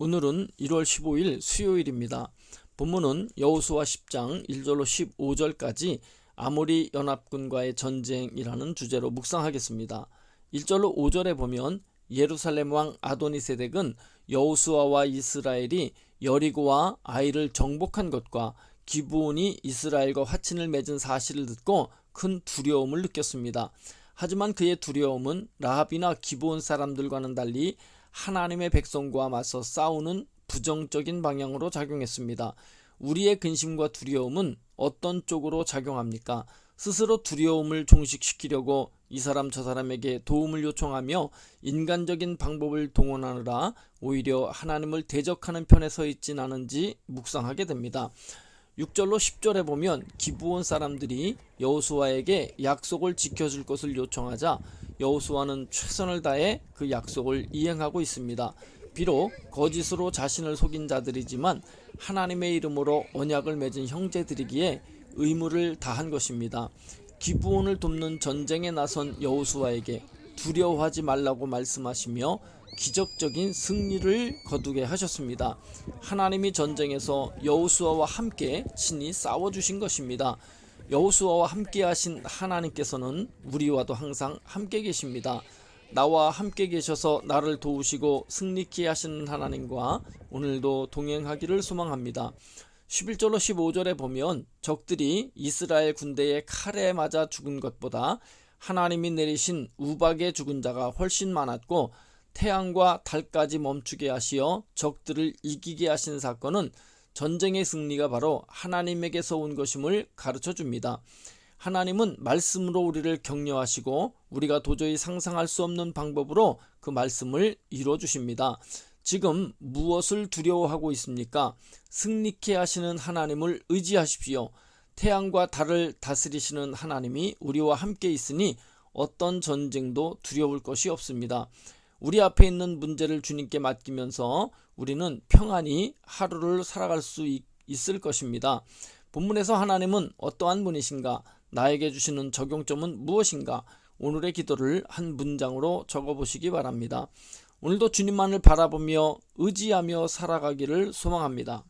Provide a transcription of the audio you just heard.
오늘은 1월 15일 수요일입니다. 본문은 여호수아 10장 1절로 15절까지 아모리 연합군과의 전쟁이라는 주제로 묵상하겠습니다. 1절로 5절에 보면 예루살렘 왕 아도니세덱은 여호수아와 이스라엘이 여리고와 아이를 정복한 것과 기브온이 이스라엘과 화친을 맺은 사실을 듣고 큰 두려움을 느꼈습니다. 하지만 그의 두려움은 라합이나 기브온 사람들과는 달리 하나님의 백성과 맞서 싸우는 부정적인 방향으로 작용했습니다. 우리의 근심과 두려움은 어떤 쪽으로 작용합니까? 스스로 두려움을 종식시키려고 이 사람 저 사람에게 도움을 요청하며 인간적인 방법을 동원하느라 오히려 하나님을 대적하는 편에 서 있진 않은지 묵상하게 됩니다. 6절로 10절에 보면 기브온 사람들이 여호수아에게 약속을 지켜줄 것을 요청하자 여호수아는 최선을 다해 그 약속을 이행하고 있습니다. 비록 거짓으로 자신을 속인 자들이지만 하나님의 이름으로 언약을 맺은 형제들이기에 의무를 다한 것입니다. 기브온을 돕는 전쟁에 나선 여호수아에게 두려워하지 말라고 말씀하시며 기적적인 승리를 거두게 하셨습니다. 하나님이 전쟁에서 여호수아와 함께 친히 싸워 주신 것입니다. 여호수아와 함께 하신 하나님께서는 우리와도 항상 함께 계십니다. 나와 함께 계셔서 나를 도우시고 승리케 하시는 하나님과 오늘도 동행하기를 소망합니다. 11절로 15절에 보면 적들이 이스라엘 군대의 칼에 맞아 죽은 것보다 하나님이 내리신 우박에 죽은 자가 훨씬 많았고 태양과 달까지 멈추게 하시어 적들을 이기게 하신 사건은 전쟁의 승리가 바로 하나님에게서 온 것임을 가르쳐 줍니다. 하나님은 말씀으로 우리를 격려하시고 우리가 도저히 상상할 수 없는 방법으로 그 말씀을 이루어 주십니다. 지금 무엇을 두려워하고 있습니까? 승리케 하시는 하나님을 의지하십시오. 태양과 달을 다스리시는 하나님이 우리와 함께 있으니 어떤 전쟁도 두려울 것이 없습니다. 우리 앞에 있는 문제를 주님께 맡기면서 우리는 평안히 하루를 살아갈 수 있, 있을 것입니다. 본문에서 하나님은 어떠한 분이신가? 나에게 주시는 적용점은 무엇인가? 오늘의 기도를 한 문장으로 적어 보시기 바랍니다. 오늘도 주님만을 바라보며 의지하며 살아가기를 소망합니다.